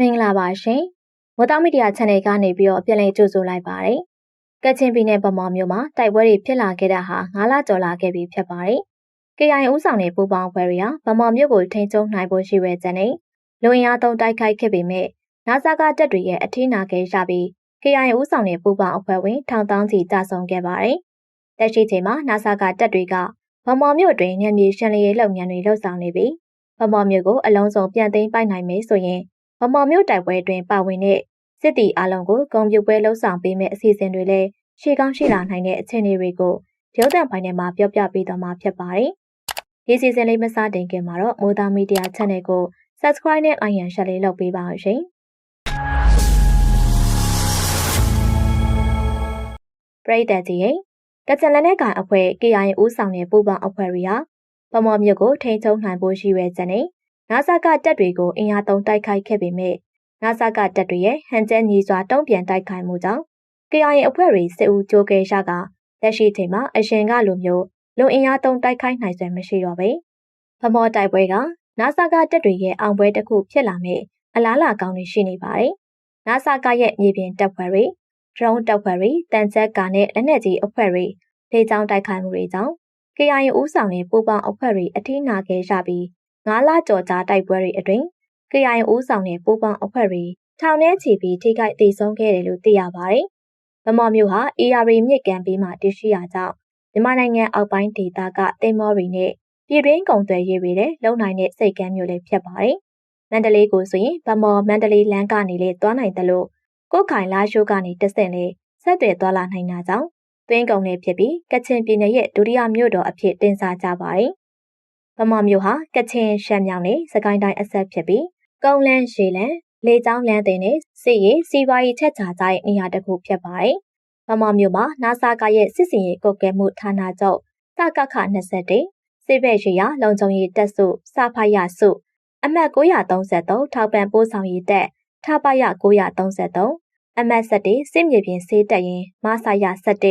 မင်္ဂလာပါရှင်။ဝတ်သားမီဒီယာ channel ကနေပြီးတော့ပြန်လည်ကြိုဆိုလိုက်ပါတယ်။ကချင်ပြည်နယ်ဗမာမြို့မှာတိုက်ပွဲတွေဖြစ်လာခဲ့တာဟာ9လကျော်လာခဲ့ပြီဖြစ်ပါတယ်။ KI ဦးဆောင်တဲ့ပူပေါင်းဖွဲ့တွေဟာဗမာမြို့ကိုထိန်းချုပ်နိုင်ဖို့ရှိဝဲတဲ့နဲ့လူအင်အားသုံးတိုက်ခိုက်ခဲ့ပေမဲ့နာဆာကတပ်တွေရဲ့အထီးနာခဲ့ရပြီး KI ဦးဆောင်တဲ့ပူပေါင်းအဖွဲ့ဝင်ထောင်တောင်းစီကြဆုံခဲ့ပါတယ်။တက်ရှိချိန်မှာနာဆာကတပ်တွေကဗမာမြို့တွင်ညမြေရှင်းလင်းရေးလုပ်ငန်းတွေလှုပ်ဆောင်နေပြီးဗမာမြို့ကိုအလုံးစုံပြန်သိမ်းပိုက်နိုင်မယ်ဆိုရင် ဗမာမြို့တိုက်ပွဲတွင်ပါဝင်တဲ့စစ်တီအလုံးကိုဂုံပြူပွဲလှုပ်ဆောင်ပေးမယ့်အစီအစဉ်တွေလည်းရှေ့ကောင်းရှိလာနိုင်တဲ့အခြေအနေတွေကိုရုပ်သံပိုင်းထဲမှာပြောပြပေးသွားမှာဖြစ်ပါတယ်။ဒီစီစဉ်လေးမစတင်ခင်မှာတော့မိုးသားမီဒီယာ channel ကို subscribe နဲ့ iron share လေးလုပ်ပေးပါဦးရှင်။ပရိသတ်ကြီးရဲ့ကချင်လက်နက်ကိုင်အဖွဲ့ KIA ဦးဆောင်တဲ့ပူးပေါင်းအဖွဲ့တွေဟာဗမာမြို့ကိုထိန်းချုပ်နိုင်ဖို့ရှိရဲတဲ့နဲ့ နာဆာကတပ်တွေကိုအင်အားသုံးတိုက်ခိုက်ခဲ့ပေမဲ့နာဆာကတပ်တွေရဲ့ဟန်ကျဲညီစွာတုံ့ပြန်တိုက်ခိုက်မှုကြောင့် KIA အဖွဲ့တွေစစ်ဦးကြိုးကဲရကလက်ရှိချိန်မှာအရင်ကလိုမျိုးလုံအင်အားသုံးတိုက်ခိုက်နိုင်စွမ်းမရှိတော့ပဲ။ဗမော်တိုက်ပွဲကနာဆာကတပ်တွေရဲ့အောင်ပွဲတစ်ခုဖြစ်လာမဲ့အလားလာကောင်းတွေရှိနေပါတယ်။နာဆာကရဲ့မြေပြင်တပ်ဖွဲ့တွေဒရုန်းတပ်ဖွဲ့တွေတန်ချက်ကာနဲ့လက်နက်ကြီးအဖွဲ့တွေဒေချောင်းတိုက်ခိုက်မှုတွေကြောင့် KIA ဦးဆောင်တဲ့ပူပေါင်းအဖွဲ့တွေအထီးနာခဲ့ရပြီး 9လကျော်ကြာတိုက်ပွဲတွေအတွင်း KIA ဦးဆောင်တဲ့ပူပေါင်းအဖွဲ့တွေထောင်ထဲချီပြီးထိခိုက်ဒေဆုံးခဲ့တယ်လို့သိရပါတယ်။ဗမာမျိုးဟာ AR မြစ်ကန်ပြီးမှတရှိရာကြောင့်မြန်မာနိုင်ငံအောက်ပိုင်းဒေသကတင်မောတွေနဲ့ပြည်တွင်းကုန်သွယ်ရေးတွေလည်းလုံနိုင်တဲ့စိတ်ကမ်းမျိုးလေးဖြစ်ပါတယ်။မန္တလေးကိုဆိုရင်ဗမော်မန္တလေးလမ်းကနေလေသွားနိုင်တယ်လို့ကိုခိုင်လာရှိုးကနေတဆင့်လေဆက်သွယ်သွားလာနိုင်တာကြောင့်သွင်းကုန်လေးဖြစ်ပြီးကချင်ပြည်နယ်ရဲ့ဒုတိယမြို့တော်အဖြစ်တင်စားကြပါတယ်။ ဗမာမြို့ဟာကချင်ရှမ်းမြောင်နဲ့စကိုင်းတိုင်းအဆက်ဖြစ်ပြီးကုန်းလန်းရှည်လန်းလေကြောင်းလမ်းတင်နဲ့စစ်ရေးစီးပွားရေးချက်ချာကြတဲ့နေရာတစ်ခုဖြစ်ပါတယ်။ဗမာမြို့မှာနာဆာကရဲ့စစ်စင်ရေးကုတ်ကဲမှုဌာနချုပ်စကခ21စစ်ဘက်ရေးရာလုံခြုံရေးတပ်စုစဖရစုအမှတ်933ထောက်ပံ့ပို့ဆောင်ရေးတပ်ထပရ933အမှတ်7စစ်မြေပြင်စေးတပ်ရင်မဆာရ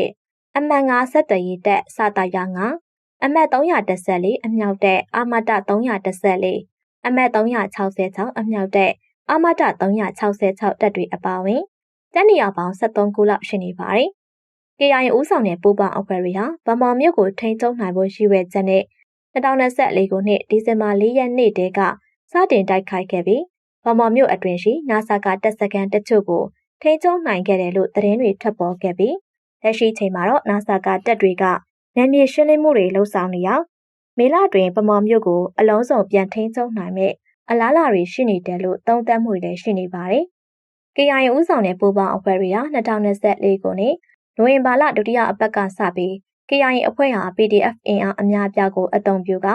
7အမှတ်9ဆက်သွယ်ရေးတပ်စတာရ9 အမှတ်314အမြောက်တပ်အာမတ314အမှတ်366အမြောက်တဲ့အာမတ366တက်တွေအပါအဝင်တက်နေရပေါင်း73ခုလောက်ရှိနေပါတယ်။ KIA ဦးဆောင်တဲ့ပူပေါင်းအဖွဲ့တွေဟာဗမာမြို့ကိုထိန်းချုပ်နိုင်ဖို့ရှိရွယ်ချက်နဲ့2024ခုနှစ်ဒီဇင်ဘာ4ရက်နေ့တည်းကစတင်တိုက်ခိုက်ခဲ့ပြီးဗမာမြို့အတွင်ရှိနာဆာကတပ်စခန်းတချို့ကိုထိန်းချုပ်နိုင်ခဲ့တယ်လို့သတင်းတွေထွက်ပေါ်ခဲ့ပြီးလက်ရှိချိန်မှာတော့နာဆာကတပ်တွေက နယ်မြေရှင်းလင်းမှုတွေလှုပ်ဆောင်နေရာမေလတွင်ဗမာမြို့ကိုအလုံးစုံပြန်ထိန်းချုပ်နိုင်မဲ့အလားလာတွေရှိနေတယ်လို့သုံးသပ်မှုတွေလည်းရှိနေပါတယ်။ KIA ဦးဆောင်တဲ့ပူပေါင်းအဖွဲ့တွေဟာ2024ခုနှစ်နိုဝင်ဘာလဒုတိယအပတ်ကစပြီး KIA အဖွဲ့ဟာ PDF အင်အားအများအပြားကိုအုံပြုက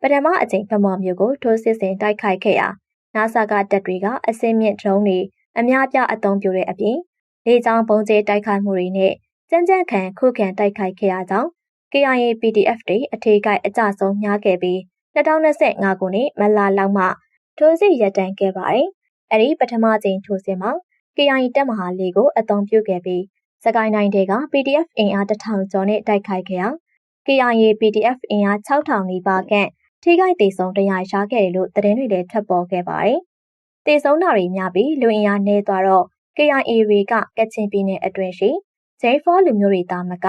ပထမအကြိမ်ဗမာမျိုးကိုထိုးစစ်ဆင်တိုက်ခိုက်ခဲ့ရာနာဆာကတပ်တွေကအစင်းမြင့်ဒရုန်းတွေအများပြအုံပြုတဲ့အပြင်လေကြောင်းပုံကျဲတိုက်ခိုက်မှုတွေနဲ့ကြမ်းကြမ်းခံခုခံတိုက်ခိုက်ခဲ့ရကြောင်း KIA PDF တွေအထေကိုက်အကြဆုံးများခဲ့ပြီး2025ခုနှစ်မလာလောက်မှထိုးစစ်ရပ်တန့်ခဲ့ပါတယ်။အဲဒီပထမကြိမ်ထိုးစစ်မှာ KIA တပ်မဟာလေးကိုအသုံးပြုခဲ့ပြီးစကိုင်းတိုင်းက PDF အင်အား1000ကျော်နဲ့တိုက်ခိုက်ခဲ့ရာ KIA PDF အင်အား6000နီးပါးခန့်ထိခိုက်ဒေဆုံးတရားရခဲ့တယ်လို့သတင်းတွေလည်းထွက်ပေါ်ခဲ့ပါတယ်။ဒေဆုံးတာတွေများပြီးလူအင်အားနည်းသွားတော့ KIA တွေကကချင်ပြည်နယ်အတွင်းရှိ J4 လူမျိုးတွေသားမက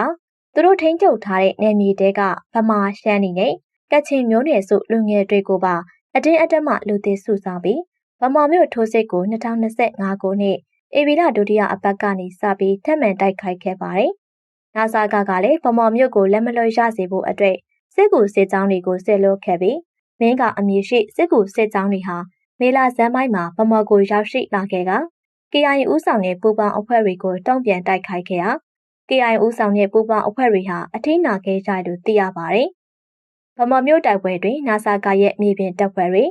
သူတို့ထိန်းချုပ်ထားတဲ့နယ်မြေတဲကဗမာရှမ်းနေနဲ့ကချင်မျိုးနွယ်စုလူငယ်တွေကိုပါအတင်းအဓမ္မလူသစ်စုဆောင်ပြီးဗမာမြို့ထိုးစစ်ကို2025ခုနှစ်ဧပြီလဒုတိယအပတ်ကနေစပြီးထပ်မံတိုက်ခိုက်ခဲ့ပါတယ်။နာဆာကကလည်းဗမာမြို့ကိုလက်မလွှဲရစေဖို့အတွက်စစ်ကူစစ်ကြောင်းတွေကိုဆစ်လွတ်ခဲ့ပြီးမင်းကအမည်ရှိစစ်ကူစစ်ကြောင်းတွေဟာမေလာဇန်ပိုင်းမှာဗမာကိုရောက်ရှိလာခဲ့က KIA ဦးဆောင်တဲ့ပူပေါင်းအဖွဲ့တွေကိုတုံ့ပြန်တိုက်ခိုက်ခဲ့ရာ KIA ဦးဆောင်တဲ့ပူပေါင်းအဖွဲ့တွေဟာအထင်းနာခဲ့ကြလို့သိရပါတယ်။ဗမာမြို့တိုက်ပွဲတွင်နာဆာကရဲ့မြေပြင်တပ်ဖွဲ့တွေ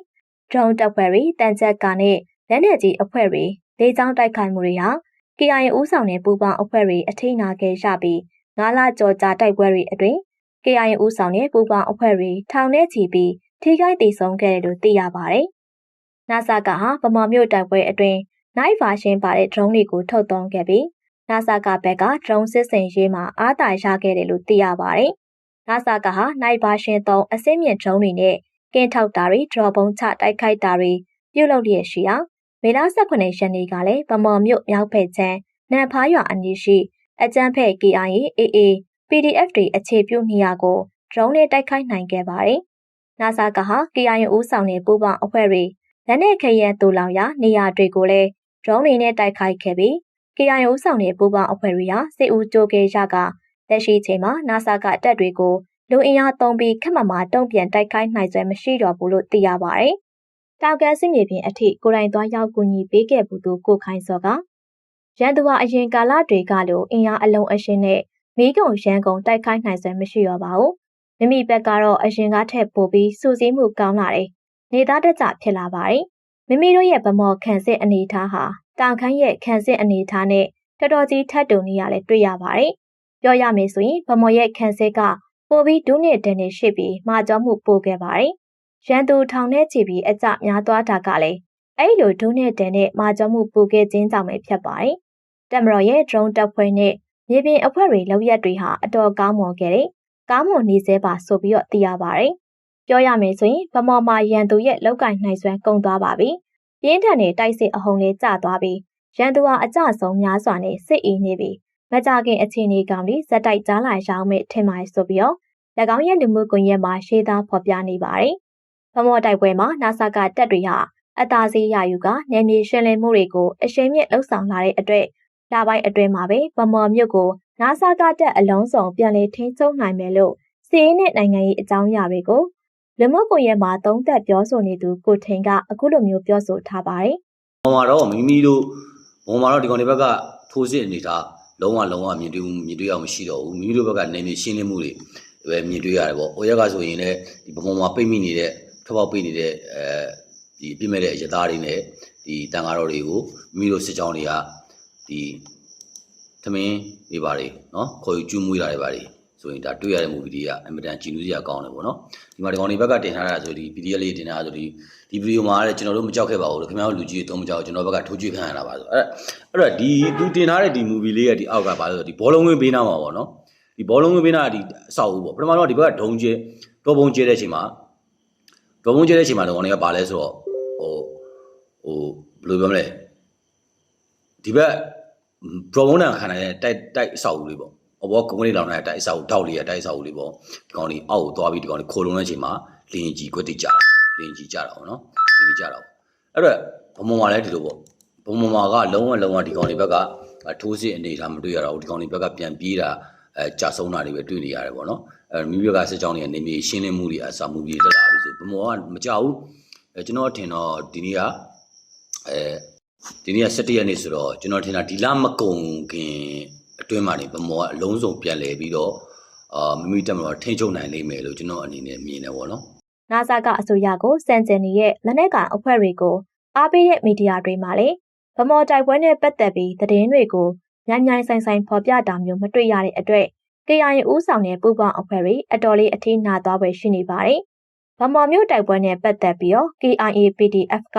ဒရုန်းတပ်ဖွဲ့တွေတန်ကြပ်ကာနဲ့လက်နက်ကြီးအဖွဲ့တွေလေကြောင်းတိုက်ခိုက်မှုတွေဟာ KIA ဦးဆောင်တဲ့ပူပေါင်းအဖွဲ့တွေအထိနာခဲ့ရပြီး၅လကျော်ကြာတိုက်ပွဲတွေအတွင်း KIA ဦးဆောင်တဲ့ပူပေါင်းအဖွဲ့တွေထောင်ထဲချီပြီးထိခိုက်ဒေဆုံးခဲ့တယ်လို့သိရပါတယ်။နာဆာကဟာဗမာမြို့တိုက်ပွဲအတွင်းနိုင်ဗာရှင်းပါတဲ့ drone တွေကိုထုတ်သုံးခဲ့ပြီး နာဆာကဘက်က drone စစ်စင်ရေးမှာအားတာရခဲ့တယ်လို့သိရပါတယ်။နာဆာကဟာနိုင်ဗာရှင်းသုံးအစင်းမြင့် drone တွေနဲ့ကင်းထောက်တာတွေဒရော့ပုံးချတိုက်ခိုက်တာတွေပြုလုပ်လျက်ရှိရာမေလ18ရက်နေ့ကလည်းဗမော်မြို့မြောက်ဖက်ချမ်းနန်ဖားရွာအနီးရှိအကြမ်းဖက် KIA AA PDF တွေအခြေပြုနေရာကိုဒရုန်းနဲ့တိုက်ခိုက်နိုင်ခဲ့ပါတယ်။နာဆာကဟာ KIA ဦးဆောင်တဲ့ပူးပေါင်းအဖွဲ့တွေလက်နက်ခဲယမ်းတူလောင်ရာနေရာတွေကိုလည်းဒရုန်းတွေနဲ့တိုက်ခိုက်ခဲ့ပြီး KIA ဦးဆောင်တဲ့ပူးပေါင်းအဖွဲ့တွေဟာစစ်ဦးကြိုးကဲရကလက်ရှိချိန်မှာနာဆာကတပ်တွေကိုလူအင်အားသုံးပြီးခက်မမာတုံ့ပြန်တိုက်ခိုက်နိုင်စွမ်းမရှိတော့ဘူးလို့သိရပါတယ်။တောက်ကန်းစစ်မြေပြင်အထိကိုရိုင်းသွားရောက်ကူညီပေးခဲ့ဘူးသူကိုခိုင်စောကရန်သူဟာအရင်ကာလတွေကလိုအင်အားအလုံးအရှင်းနဲ့မိကုံရန်ကုန်တိုက်ခိုက်နိုင်စွမ်းမရှိတော့ပါဘူး။မိမိဘက်ကတော့အရင်ကထက်ပိုပြီးစူးစီးမှုကောင်းလာတယ်။နေသားတကြဖြစ်လာပါတယ်။မိမိတို့ရဲ့ဗမော်ခံစစ်အနေထားဟာ တောင်ခမ်းရဲ့ခံစစ်အနေထားနဲ့တော်တော်ကြီးထပ်တူနေရလဲတွေ့ရပါတယ်။ပြောရမယ်ဆိုရင်ဗမော်ရဲ့ခံစစ်ကပိုပြီးဒုနှစ်တန်နေရှိပြီးမာကြောမှုပိုခဲ့ပါတယ်။ရန်သူထောင်ထဲချီပြီးအကြများသွားတာကလည်းအဲ့လိုဒုနှစ်တန်နဲ့မာကြောမှုပိုခဲ့ခြင်းကြောင့်ပဲဖြစ်ပါတယ်။တမတော်ရဲ့ drone တပ်ဖွဲ့နဲ့မြေပြင်အဖွဲ့တွေလောက်ရက်တွေဟာအတော်ကောင်းမွန်ခဲ့တယ်။ကောင်းမွန်နေစေပါဆိုပြီးတော့သိရပါတယ်။ပြောရမယ်ဆိုရင်ဗမော်မှာရန်သူရဲ့လောက်ကင်နိုင်စွမ်းကုန်သွားပါပြီ။ ပြင်းထန်တဲ့တိုက်စစ်အဟုန်လေးကျသွားပြီးရန်သူဟာအကြဆုံးများစွာနဲ့စစ်အီနေပြီးမကြခင်အခြေအနေကောင်လေးဇက်တိုက်ကြားလာရောင်းမဲ့ထင်ပါဆိုပြီးတော့၎င်းရဲ့လူမှုကွန်ရက်မှာရှေးသားဖော်ပြနေပါတယ်။ဗမော်တိုက်ပွဲမှာနာဆာကတပ်တွေဟာအသာစီးရယူကနယ်မြေရှင်းလင်းမှုတွေကိုအရှိန်မြင့်လှုပ်ဆောင်လာတဲ့အတွက်လပိုင်းအတွင်းမှာပဲဗမော်မြို့ကိုနာဆာကတပ်အလုံးစုံပြန်လည်ထိန်းချုပ်နိုင်မယ်လို့စီးရေးနဲ့နိုင်ငံရေးအကြောင်းအရာတွေကို လူမှုကွန်ရက်မှာသုံးသပ်ပြောဆိုနေသူကိုထိန်ကအခုလိုမျိုးပြောဆိုထားပါတယ်။ဘုံမှာတော့မိမိတို့ဘုံမှာတော့ဒီကောင်တွေဘက်ကထိုးစစ်အနေထားလုံးဝလုံးဝမြင်တွေ့မှုမြင်တွေ့အောင်မရှိတော့ဘူးမိမိတို့ဘက်ကနေမြေရှင်းလင်းမှုတွေပဲမြင်တွေ့ရတယ်ပေါ့။ဟိုရက်ကဆိုရင်လည်းဒီဘုံမှာပိတ်မိနေတဲ့ထွက်ပေါက်ပိတ်နေတဲ့အဲဒီအပြစ်မဲ့တဲ့ရသားတွေနဲ့ဒီတန်ဃာတော်တွေကိုမိမိတို့စစ်ကြောင်းတွေကဒီသမင်းတွေပါတယ်နော်ခေါ်ယူကျွမွေးတာတွေပါတယ် ဆိုရင်ဒါတွေ့ရတဲ့မူဗီတွေကအင်မတန်ကြည်နူးစရာကောင်းတယ်ပေါ့နော်ဒီမှာဒီကောင်တွေဘက်ကတင်ထားတာဆိုဒီ PDF လေးတင်ထားတာဆိုဒီဒီဗီဒီယိုမှာလည်းကျွန်တော်တို့မကြောက်ခဲ့ပါဘူးလို့ခင်ဗျားတို့လူကြီးတွေတုံးမကြောက်ကျွန်တော်ဘက်ကထိုးကြွေးခံရတာပါဆိုအဲ့အဲ့တော့ဒီသူတင်ထားတဲ့ဒီမူဗီလေးရဲ့ဒီအောက်ကပါလို့ဆိုဒီဘောလုံးဝင်းပေးနာမှာပေါ့နော်ဒီဘောလုံးဝင်းပေးနာဒီအဆောက်အဦပေါ့ပထမတော့ဒီဘက်ကဒုံကျဲတော်ပုံကျဲတဲ့အချိန်မှာတော်ပုံကျဲတဲ့အချိန်မှာတော့ကောင်တွေကပါလဲဆိုတော့ဟိုဟိုဘယ်လိုပြောမလဲဒီဘက်ပရိုမုန်တန်ခံနိုင်တဲ့တိုက်တိုက်အဆောက်အဦလေးပေါ့ အဘောကုန်းလေးလောင်နေတဲ့တိုက်အဆောက်တောက်လေးရဲ့တိုက်အဆောက်လေးပေါ့ဒီကောင်လေးအောက်ကိုသွားပြီးဒီကောင်လေးခိုးလုံးတဲ့အချိန်မှာလင်းကြီးကွက်တိကြလင်းကြီးကြတာပေါ့နော်လင်းကြီးကြတာပေါ့အဲ့တော့ဘုံဘုံမှာလည်းဒီလိုပေါ့ဘုံဘုံမှာကလုံးဝလုံးဝဒီကောင်လေးဘက်ကထိုးစစ်အနေထားမတွေ့ရတော့ဘူးဒီကောင်လေးဘက်ကပြန်ပြေးတာအဲကြာဆုံးတာတွေပဲတွေ့နေရတယ်ပေါ့နော်အဲမိမိဘက်ကစစ်ကြောင်းတွေကနေမြေရှင်းလင်းမှုတွေအစာမှုတွေတက်လာပြီဆိုဘုံဘုံကမကြောက်ဘူးအဲကျွန်တော်ထင်တော့ဒီနေ့ကအဲဒီနေ့က17ရက်နေ့ဆိုတော့ကျွန်တော်ထင်တာဒီလမကုံခင် အတွင်းမှာနေဗမောကအလုံးစုံပြန်လဲပြီးတော့အာမိမိတက်မလို့ထိန်းချုပ်နိုင်လိမ့်မယ်လို့ကျွန်တော်အနေနဲ့မြင်တယ်ပေါ့နော်နာဆာကအစိုးရကိုစံကျင်နေတဲ့လက်နက်ကန်အဖွဲ့တွေကိုအားပေးတဲ့မီဒီယာတွေမှာလည်းဗမော်တိုက်ပွဲနဲ့ပတ်သက်ပြီးသတင်းတွေကိုညံ့ညိုင်ဆိုင်ဆိုင်ဖော်ပြတာမျိုးမတွေ့ရတဲ့အတွက် KIA ဦးဆောင်တဲ့ပူပေါင်းအဖွဲ့တွေအတော်လေးအထိနာသွားပဲရှိနေပါတယ်။ဗမော်မျိုးတိုက်ပွဲနဲ့ပတ်သက်ပြီးတော့ KIA PDF က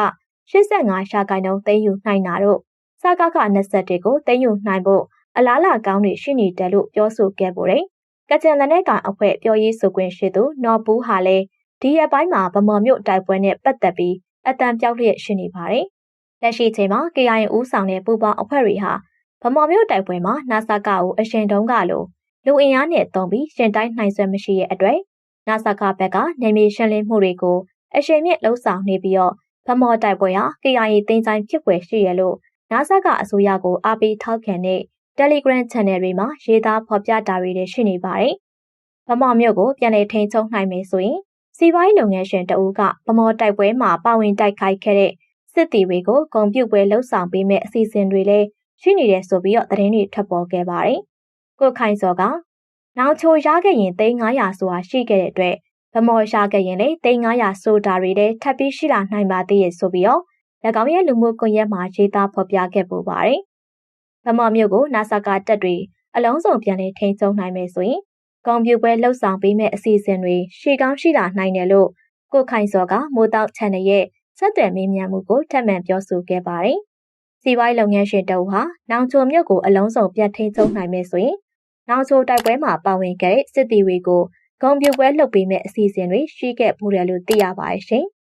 85ရှာကိုင်နှုန်းသိမ်းယူနိုင်တာတို့စကခ21ကိုသိမ်းယူနိုင်ဖို့ အလားလာကောင်းတွေရှိနေတယ်လို့ပြောဆိုခဲ့ပါတယ်။ကကြံလက်နက်ကန်အဖွဲ့ပြောရေးဆိုခွင့်ရှိသူနော်ဘူးဟာလည်းဒီရက်ပိုင်းမှာဗမော်မြို့တိုက်ပွဲနဲ့ပတ်သက်ပြီးအတန်ပြောက်လျက်ရှိနေပါတယ်။လက်ရှိချိန်မှာ KIA ဦးဆောင်တဲ့ပူပေါင်းအဖွဲ့တွေဟာဗမော်မြို့တိုက်ပွဲမှာနာဆာကကိုအရှင်တုံးကလိုလူအင်အားနဲ့တုံးပြီးရှင်တိုင်းနိုင်ဆွဲမရှိရဲ့အတွက်နာဆာကဘက်ကနေမြေရှင်းလင်းမှုတွေကိုအရှင်မြင့်လှုံ့ဆော်နေပြီးတော့ဗမော်တိုက်ပွဲဟာ KIA တင်းဆိုင်ဖြစ်ွယ်ရှိရလို့နာဆာကအစိုးရကိုအားပေးထောက်ခံတဲ့ Telegram Channel တွေမှာရေးသားဖော်ပြတာတွေလည်းရှိနေပါတယ်။ဗမော်မြို့ကိုပြန်လည်ထိန်းချုပ်နိုင်မယ်ဆိုရင်စီးပွားရေးလုပ်ငန်းရှင်တဦးကဗမော်တိုက်ပွဲမှာပါဝင်တိုက်ခိုက်ခဲ့တဲ့စစ်တီတွေကိုဂုံပြုတ်ပွဲလှုပ်ဆောင်ပေးမဲ့အစီအစဉ်တွေလည်းရှိနေတယ်ဆိုပြီးတော့သတင်းတွေထွက်ပေါ်ခဲ့ပါတယ်။ကိုခိုင်စောကနောင်ချိုရခဲ့ရင်3900ဆိုတာရှိခဲ့တဲ့အတွက်ဗမော်ရှာခဲ့ရင်လည်း3900ဆိုတာတွေလည်းထပ်ပြီးရှိလာနိုင်ပါသေးရဲ့ဆိုပြီးတော့၎င်းရဲ့လူမှုကွန်ရက်မှာရေးသားဖော်ပြခဲ့ပူပါတယ်။ ဗမော်မြို့ကိုနာဆာကာတက်တွေအလုံးစုံပြန်လည်ထိန်းချုပ်နိုင်မယ်ဆိုရင်ကွန်ပျူတာလှုပ်ဆောင်ပေးမဲ့အစီအစဉ်တွေရှေ့ကောင်းရှိလာနိုင်တယ်လို့ကိုခိုင်စောကမိုးတောက် channel ရဲ့ဆက်သွယ်မေးမြန်းမှုကိုထပ်မံပြောဆိုခဲ့ပါတယ်။စီးပွားရေးလုပ်ငန်းရှင်တအုပ်ဟာနောင်ချိုမြို့ကိုအလုံးစုံပြန်ထိန်းချုပ်နိုင်မယ်ဆိုရင်နောင်ချိုတိုက်ပွဲမှာပါဝင်ခဲ့တဲ့စစ်သည်တွေကိုဂုံပြပွဲလှုပ်ပေးမဲ့အစီအစဉ်တွေရှိခဲ့ဖို့တယ်လို့သိရပါတယ်ရှင်။